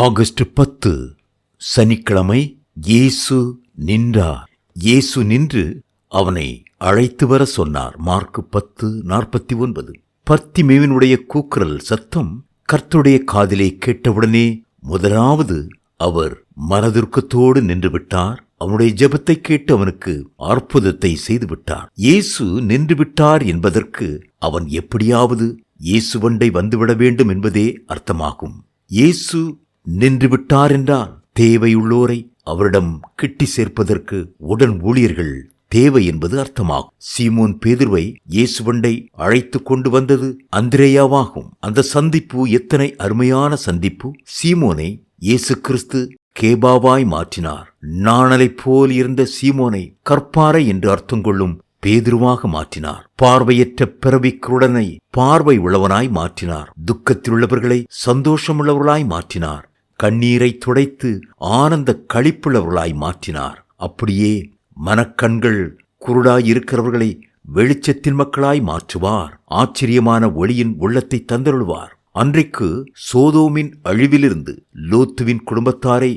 August பத்து சனிக்கிழமை இயேசு நின்றார். இயேசு நின்று அவனை அழைத்து வர சொன்னார். மார்க்கு பத்து நாற்பத்தி ஒன்பது. பர்த்திமேவினுடைய கூக்குரல் சத்தம் கர்த்துடைய காதிலே கேட்டவுடனே முதலாவது அவர் மனதுருக்கத்தோடு நின்று விட்டார் அவனுடைய ஜெபத்தை கேட்டு அவனுக்கு அற்புதத்தை செய்து விட்டார் இயேசு நின்று விட்டார் என்பதற்கு அவன் எப்படியாவது இயேசுவண்டை வந்துவிட வேண்டும் என்பதே அர்த்தமாகும். இயேசு நின்று விட்டார் என்றால் தேவையுள்ளோரை அவரிடம் கிட்டி சேர்ப்பதற்கு உடன் ஊழியர்கள் தேவை என்பது அர்த்தமாகும். சீமோன் பேதுருவை இயேசுவண்டை அழைத்து கொண்டு வந்தது அந்திரேயாவாகும். அந்த சந்திப்பு எத்தனை அருமையான சந்திப்பு. சீமோனை இயேசு கிறிஸ்து கேபாவாய் மாற்றினார். நாணலைப் போல் இருந்த சீமோனை கற்பாறை என்று அர்த்தம் கொள்ளும் பேதுருவாக மாற்றினார். பார்வையற்ற பிறவி குருடனை பார்வை உள்ளவனாய் மாற்றினார். துக்கத்திலுள்ளவர்களை சந்தோஷமுள்ளவர்களாய் மாற்றினார். கண்ணீரை துடைத்து ஆனந்த கழிப்புள்ளவர்களாய் மாற்றினார். அப்படியே மனக்கண்கள் குருடாய் இருக்கிறவர்களை வெளிச்சத்தின் மக்களாய் மாற்றுவார். ஆச்சரியமான ஒளியின் உள்ளத்தை தந்தருள்வார். அன்றைக்கு சோதோமின் அழிவிலிருந்து லோத்துவின் குடும்பத்தாரை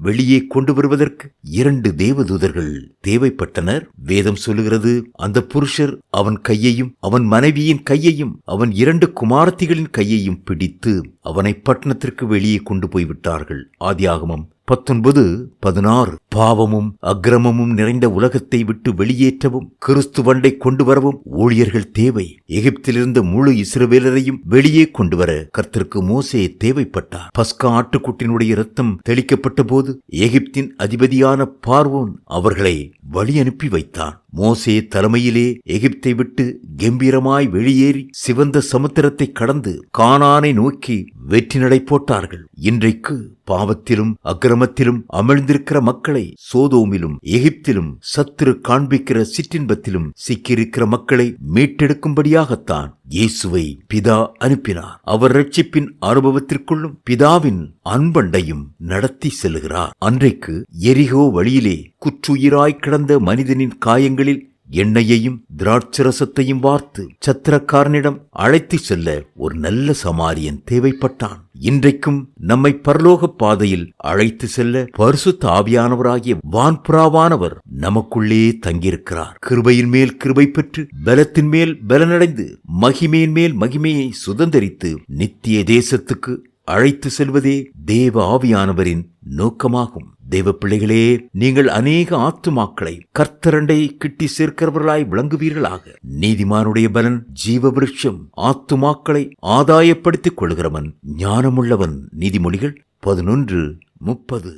வெளியே கொண்டு வருவதற்கு இரண்டு தேவதூதர்கள் தேவைப்பட்டனர். வேதம் சொல்லுகிறது அந்த புருஷர் அவன் கையையும் அவன் மனைவியின் கையையும் அவன் இரண்டு குமாரத்திகளின் கையையும் பிடித்து அவனை பட்டணத்திற்கு வெளியே கொண்டு போய்விட்டார்கள். ஆதியாகமம் பத்தொன்பது பதினாறு. பாவமும் அக்கிரமமும் நிறைந்த உலகத்தை விட்டு வெளியேற்றவும் கிறிஸ்துவண்டை கொண்டு வரவும் ஊழியர்கள் தேவை. எகிப்திலிருந்த முழு இஸ்ரவேலரையும் வெளியே கொண்டு வர கர்த்தருக்கு மோசே தேவைப்பட்டார். பஸ்கா ஆட்டுக்குட்டினுடைய ரத்தம் தெளிக்கப்பட்ட போது எகிப்தின் அதிபதியான பார்வோன் அவர்களை வழி அனுப்பி வைத்தான். மோசே தலைமையிலே எகிப்தை விட்டு கம்பீரமாய் வெளியேறி சிவந்த சமுத்திரத்தை கடந்து கானானை நோக்கி வெற்றி நடை போட்டார்கள். இன்றைக்கு பாவத்திலும் அக்கிரமத்திலும் அமிழ்ந்திருக்கிற மக்களை சோதோமிலும் எகிப்திலும் சத்துரு காண்பிக்கிற சிற்றின்பத்திலும் சிக்கியிருக்கிற மக்களை மீட்டெடுக்கும்படியாகத்தான் இயேசுவை பிதா அனுப்பினார். அவர் ரட்சிப்பின் அனுபவத்திற்குள்ளும் பிதாவின் அன்பண்டையும் நடத்தி செல்கிறார். அன்றைக்கு எரிகோ வழியிலே குற்றுயிராய் கிடந்த மனிதனின் காயங்களில் எண்ணெயையும் திராட்சரசத்தையும் வார்த்து சத்திரக்காரனிடம் அழைத்து செல்ல ஒரு நல்ல சமாரியன் தேவைப்பட்டான். இன்றைக்கும் நம்மை பரலோக பாதையில் அழைத்து செல்ல பரிசு தாவியானவராகிய வான்புறாவானவர் நமக்குள்ளே தங்கியிருக்கிறார். கிருபையின் மேல் கிருபை பெற்று பலத்தின் மேல் பலனடைந்து மகிமையின் மேல் மகிமையை சுதந்திரித்து நித்திய தேசத்துக்கு அழைத்து செல்வதே தேவ ஆவியானவரின் நோக்கமாகும். தேவ பிள்ளைகளே நீங்கள் அநேக ஆத்துமாக்களை கர்த்தரண்டை கிட்டி சேர்க்கிறவர்களாய் விளங்குவீர்களாக. நீதிமானுடைய பலன் ஜீவ விருட்சம் ஆத்துமாக்களை ஆதாயப்படுத்திக் கொள்கிறவன் ஞானமுள்ளவன். நீதிமொழிகள் பதினொன்று முப்பது.